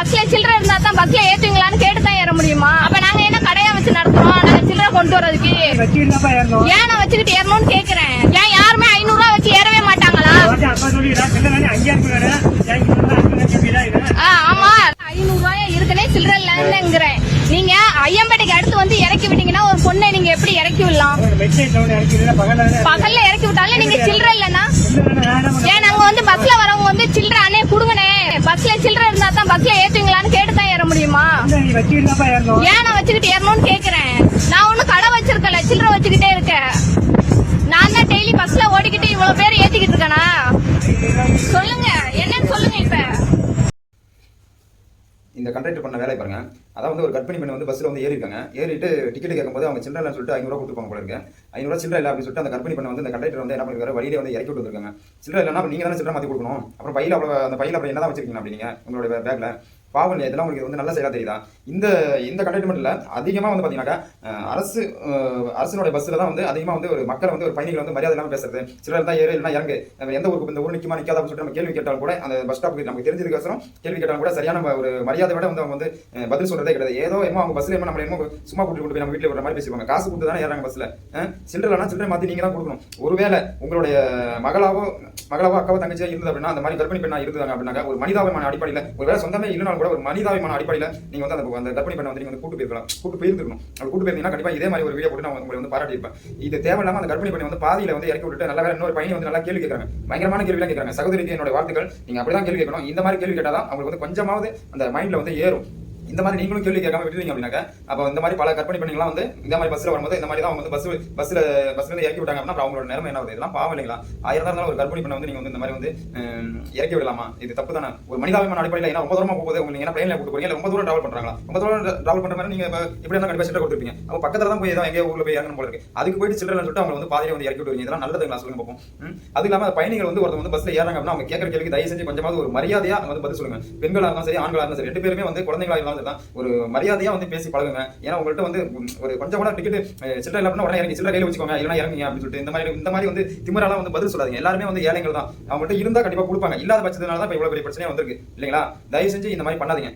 பஸ்ல சில்லறை இருந்தா தான் பஸ்ல ஏத்துவீங்களான்னு கேட்டு தான் ஏற முடியுமா? அப்ப நாங்க என்ன கடையா வச்சு நடத்துறோம்? நாங்க சில்லறை கொண்டு வர்றதுக்கு. ஏறணும். ஏன் நான் வச்சுக்கிட்டு ஏறணும்னு கேக்குறேன்? ஏன் யாருமே ஐநூறு ரூபா வச்சு ஏறவே மாட்டாங்களா? ஆமா ஐநூறு ரூபாய் இருக்குனே சில்லறை இல்லைங்கிறேன் நீங்க ஐயம்பேட்டைக்கு அடுத்து வந்து இறக்கி விட்டீங்கன்னா ஒரு பொண்ணை நீங்க எப்படி இறக்கி விடலாம்? பகல்ல இறக்கி விட்டாலும் நீங்க சில்லறை இல்லைன்னா ஏன் நாங்க வந்து பஸ்ல வரவங்க வந்து சில்லறை அண்ணே குடுங்கனே பஸ்ல சில்லறை இருந்தா தான் பஸ்ல ஏத்துவீங்களான்னு கேட்டு தான் ஏற முடியுமா நீ வச்சுக்கிட்டு ஏறணும் ஏன் நான் வச்சுக்கிட்டு ஏறணும்னு கேக்குறேன்? நான் ஒன்னும் கடை வச்சிருக்கல சில்லறை வச்சுக்கிட்டே இருக்கேன். நான் தான் டெய்லி பஸ்ல ஓடிக்கிட்டு இவ்வளவு பேர் ஏத்திக்கிட்டு இருக்கேனா? சொல்லுங்க. என்னன்னு சொல்லுங்க இப்ப. இந்த கண்டக்டர் பண்ண வேலை பாருங்க. அதான் வந்து ஒரு கர்ப்பிணி பெண் வந்து பஸ்ஸில் வந்து ஏறிருக்காங்க. ஏறிட்டு டிக்கெட் கேட்கும்போது அவங்க சில்லறை சொல்லிட்டு ஐநூறுவா கொடுத்துருப்பாங்க போல இருக்கு. ஐநூறுவா சில்லறை இல்லை அப்படின்னு சொல்லிட்டு அந்த கர்ப்பிணி பண்ண வந்து இந்த கண்டக்டர் வந்து என்ன பண்ணிருக்காரு? வழியிலே வந்து இறக்கி விட்டுருக்காங்க. வந்திருக்காங்க இல்லைனா இல்லைன்னா நீங்க தானே சில்லறை மாற்றி கொடுக்கணும். அப்புறம் பையில அவ்வளோ அந்த பையில அப்புறம் என்னதான் வச்சிருக்கீங்க அப்படிங்க உங்களுடைய பேக்ல பாவம் இதெல்லாம் உங்களுக்கு வந்து நல்ல செயலா தெரியுதா? இந்த இந்த கண்டக்டர் மட்டும் இல்ல அதிகமா வந்து பாத்தீங்கன்னாக்கா அரசு அரசினுடைய பஸ்ல தான் வந்து அதிகமா வந்து ஒரு மக்கள் வந்து ஒரு பயணிகள் வந்து மரியாதை இல்லாமல் பேசுறது. சிலர் தான் ஏறு இல்லைன்னா இறங்கு. எந்த ஊருக்கு இந்த ஊர் நிக்குமா நிக்காத அப்படின்னு சொல்லிட்டு நம்ம கேள்வி கேட்டாலும் கூட அந்த பஸ் ஸ்டாப்புக்கு நமக்கு தெரிஞ்சதுக்கோசரம் கேள்வி கேட்டாலும் கூட சரியான ஒரு மரியாதை விட வந்து அவங்க வந்து பதில் சொல்றதே கிடையாது. ஏதோ ஏமோ அவங்க பஸ்ல என்ன நம்ம என்னமோ சும்மா கூட்டி கொண்டு போய் நம்ம வீட்டில் விடுற மாதிரி பேசுவாங்க காசு கொடுத்து தானே ஏறாங்க பஸ்ல சில்லறைனா சில்லறை மாத்தி நீங்க தான் கொடுக்கணும். ஒருவேளை உங்களுடைய மகளாவோ மகளாவோ அக்காவோ தங்கச்சியோ இருந்தது அப்படின்னா அந்த மாதிரி கர்ப்பிணி பெண்ணா இருந்தாங்க அப்படின்னாக்கா ஒரு மனிதாபிமான அடிப்படையில் ஒருவேளை சொந்தமே இல்லைனாலும் கூட ஒரு மனிதாபிமான அடிப்படையில் நீங்க வந்து அந்த அந்த கர்ப்பிணி பண்ண வந்து நீங்க வந்து கூட்டு போயிருக்கலாம். கூட்டு போயிருந்துருக்கணும் அப்படி கூட்டு போயிருந்தீங்கன்னா கண்டிப்பா இதே மாதிரி ஒரு வீடியோ போட்டு நான் உங்களை வந்து பாராட்டியிருப்பேன் இது தேவையில்லாம அந்த கர்ப்பிணி பண்ணி வந்து பாதியில வந்து இறக்கி விட்டுட்டு நல்ல வேலை இன்னொரு பையனை வந்து நல்லா கேள்வி கேட்கறாங்க. பயங்கரமான கேள்விலாம் கேட்கறாங்க. சகோதரிக்கு என்னோட வாழ்த்துக்கள் நீங்க அப்படிதான் கேள்வி கேட்கணும். இந்த மாதிரி கேள்வி கேட்டாதான் அவங்களுக்கு வந்து கொஞ்சமாவது அந்த மைண்ட்ல வந்து ஏறும். இந்த மாதிரி நீங்களும் கேள்வி கேட்காம விட்டுருவீங்க அப்படின்னாக்கா அப்போ இந்த மாதிரி பல கற்பனை பண்ணிங்களாம் வந்து இந்த மாதிரி பஸ்ல வரும்போது இந்த மாதிரி தான் அவங்க வந்து பஸ் பஸ்ல பஸ்ல இருந்து இறக்கி விட்டாங்க அப்படின்னா அவங்களோட நேரம் என்ன ஆகுது? இதெல்லாம் பாவம் இல்லைங்களா? ஆயிரம் தான் இருந்தாலும் ஒரு கற்பனை பண்ண வந்து நீங்க வந்து இந்த மாதிரி வந்து இறக்கி விடலாமா? இது தப்பு தானே? ஒரு மனிதாபிமான அடிப்படையில் ஏன்னா ரொம்ப தூரமா போகுது. உங்களுக்கு என்ன பிளைன்ல கூட்டு போறீங்க? ரொம்ப தூரம் டிராவல் பண்றாங்களா? ரொம்ப தூரம் டிராவல் பண்ற மாதிரி நீங்க எப்படி இருந்தாலும் கண்டிப்பா சில்லறை கொடுத்துருப்பீங்க. அப்போ பக்கத்துல தான் போய் ஏதோ எங்கேயோ ஊர்ல போய் இறங்கணும் போல இருக்கு. அதுக்கு போயிட்டு சில்லறை சொல்லிட்டு அவங்க வந்து பாதியில வந்து இறக்கி விடுவீங்க. இதெல்லாம் நல்லதுங்களா சொல்லுங்க பார்ப்போம் அது இல்லாம பயணிகள் வந்து ஒருத்தர் வந்து பஸ்ல ஏறாங்க அப்படின்னா அவங்க கேட்கற கேள்விக்கு தயவு செஞ்சு கொஞ்சமாவது ஒரு மரியாதையா வந்து பதில் சொல்லுங்க. பெண்களா இருந்தாலும் சரி ஆண்களா இருந்தாலும் சரி ரெண்டு பேருமே வந்து குழந்தைங்களா இருந்தாலும் சரி தான் ஒரு மரியாதையா வந்து பேசி பழகுங்க. ஏன்னா உங்கள்ட்ட வந்து ஒரு கொஞ்சம் கூட டிக்கெட் சில்லறை இல்லை உடனே இறங்கி சில்லறை வச்சுக்கோங்க. இல்லைனா இறங்குங்க அப்படின்னு சொல்லிட்டு இந்த மாதிரி இந்த மாதிரி வந்து திமிராலாம் வந்து பதில் சொல்லாதீங்க. எல்லாருமே வந்து ஏழைகள் தான் அவங்கள்ட்ட இருந்தா கண்டிப்பா கொடுப்பாங்க. இல்லாத பட்சத்தினால தான் இப்போ இவ்வளோ பெரிய பிரச்சனையாக வந்திருக்கு. இல்லைங்களா? தயவு செஞ்சு இந்த மாதிரி பண்ணாதீங்க.